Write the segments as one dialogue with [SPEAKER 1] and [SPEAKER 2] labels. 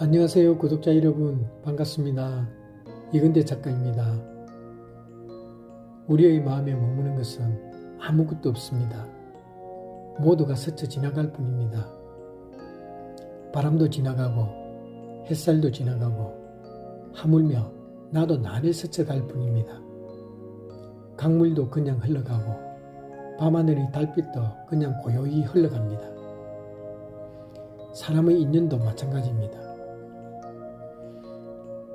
[SPEAKER 1] 안녕하세요 구독자 여러분 반갑습니다. 이근대 작가입니다. 우리의 마음에 머무는 것은 아무것도 없습니다. 모두가 스쳐 지나갈 뿐입니다. 바람도 지나가고 햇살도 지나가고 하물며 나도 나를 스쳐갈 뿐입니다. 강물도 그냥 흘러가고 밤하늘의 달빛도 그냥 고요히 흘러갑니다. 사람의 인연도 마찬가지입니다.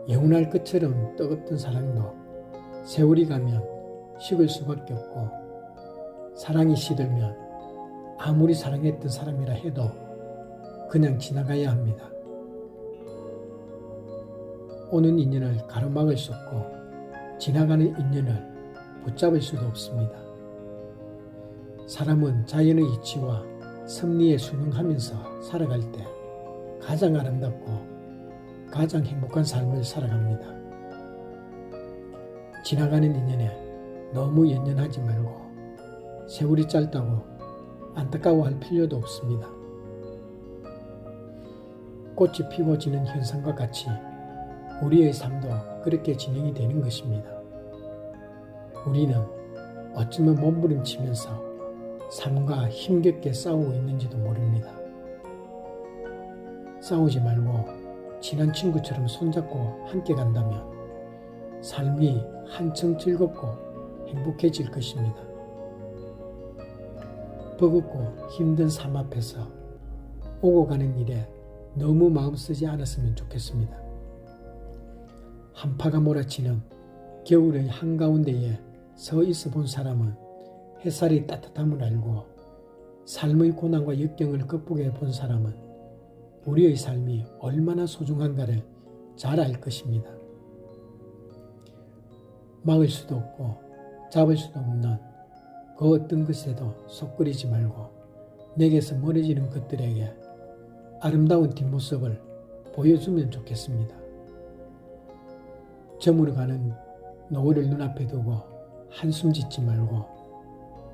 [SPEAKER 1] 영원할 것처럼 뜨겁던 사랑도 세월이 가면 식을 수밖에 없고 사랑이 시들면 아무리 사랑했던 사람이라 해도 그냥 지나가야 합니다. 오는 인연을 가로막을 수 없고 지나가는 인연을 붙잡을 수도 없습니다. 사람은 자연의 이치와 섭리에 순응하면서 살아갈 때 가장 아름답고 가장 행복한 삶을 살아갑니다. 지나가는 인연에 너무 연연하지 말고 세월이 짧다고 안타까워할 필요도 없습니다. 꽃이 피고 지는 현상과 같이 우리의 삶도 그렇게 진행이 되는 것입니다. 우리는 어쩌면 몸부림치면서 삶과 힘겹게 싸우고 있는지도 모릅니다. 싸우지 말고 친한 친구처럼 손잡고 함께 간다면 삶이 한층 즐겁고 행복해질 것입니다. 버겁고 힘든 삶 앞에서 오고 가는 일에 너무 마음 쓰지 않았으면 좋겠습니다. 한파가 몰아치는 겨울의 한가운데에 서 있어 본 사람은 햇살의 따뜻함을 알고 삶의 고난과 역경을 극복해 본 사람은 우리의 삶이 얼마나 소중한가를 잘 알 것입니다. 막을 수도 없고 잡을 수도 없는 그 어떤 것에도 속끓이지 말고 내게서 멀어지는 것들에게 아름다운 뒷모습을 보여주면 좋겠습니다. 저물어가는 노을을 눈앞에 두고 한숨 짓지 말고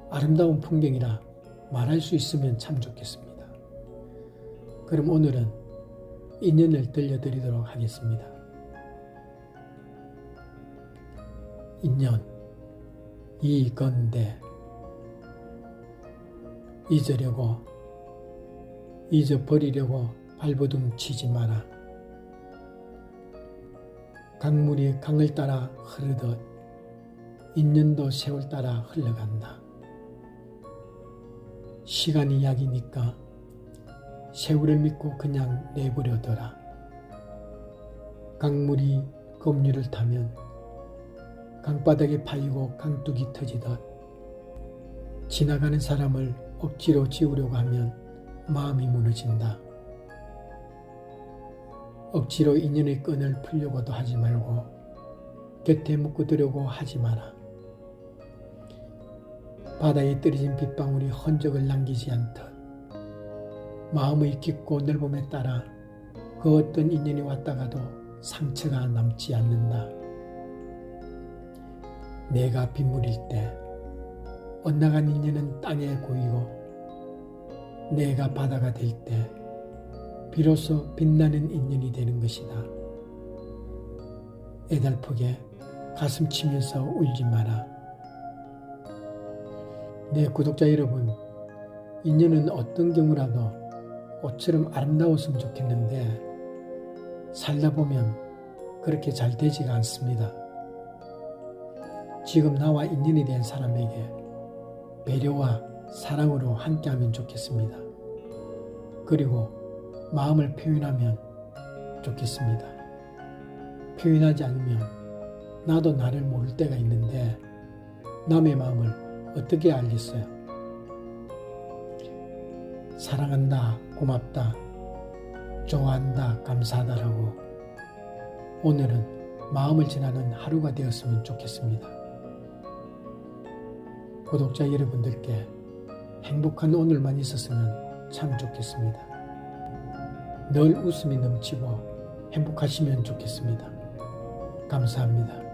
[SPEAKER 1] 아름다운 풍경이라 말할 수 있으면 참 좋겠습니다. 그럼 오늘은 인연을 들려드리도록 하겠습니다. 인연 이건데 잊으려고 잊어버리려고 발버둥 치지 마라. 강물이 강을 따라 흐르듯 인연도 세월 따라 흘러간다. 시간이 약이니까 세월을 믿고 그냥 내버려둬라. 강물이 급류를 타면 강바닥에 파이고 강둑이 터지듯 지나가는 사람을 억지로 지우려고 하면 마음이 무너진다. 억지로 인연의 끈을 풀려고도 하지 말고 곁에 묶어두려고 하지 마라. 바다에 떨어진 빗방울이 흔적을 남기지 않듯 마음의 깊고 넓음에 따라 그 어떤 인연이 왔다가도 상처가 남지 않는다. 내가 빗물일 때 엇나간 인연은 땅에 고이고 내가 바다가 될 때 비로소 빛나는 인연이 되는 것이다. 애달프게 가슴 치면서 울지 마라. 내 구독자 여러분, 인연은 어떤 경우라도 꽃처럼 아름다웠으면 좋겠는데 살다 보면 그렇게 잘 되지가 않습니다. 지금 나와 인연이 된 사람에게 배려와 사랑으로 함께하면 좋겠습니다. 그리고 마음을 표현하면 좋겠습니다. 표현하지 않으면 나도 나를 모를 때가 있는데 남의 마음을 어떻게 알겠어요? 사랑한다, 고맙다, 좋아한다, 감사하다라고 오늘은 마음을 전하는 하루가 되었으면 좋겠습니다. 구독자 여러분들께 행복한 오늘만 있었으면 참 좋겠습니다. 늘 웃음이 넘치고 행복하시면 좋겠습니다. 감사합니다.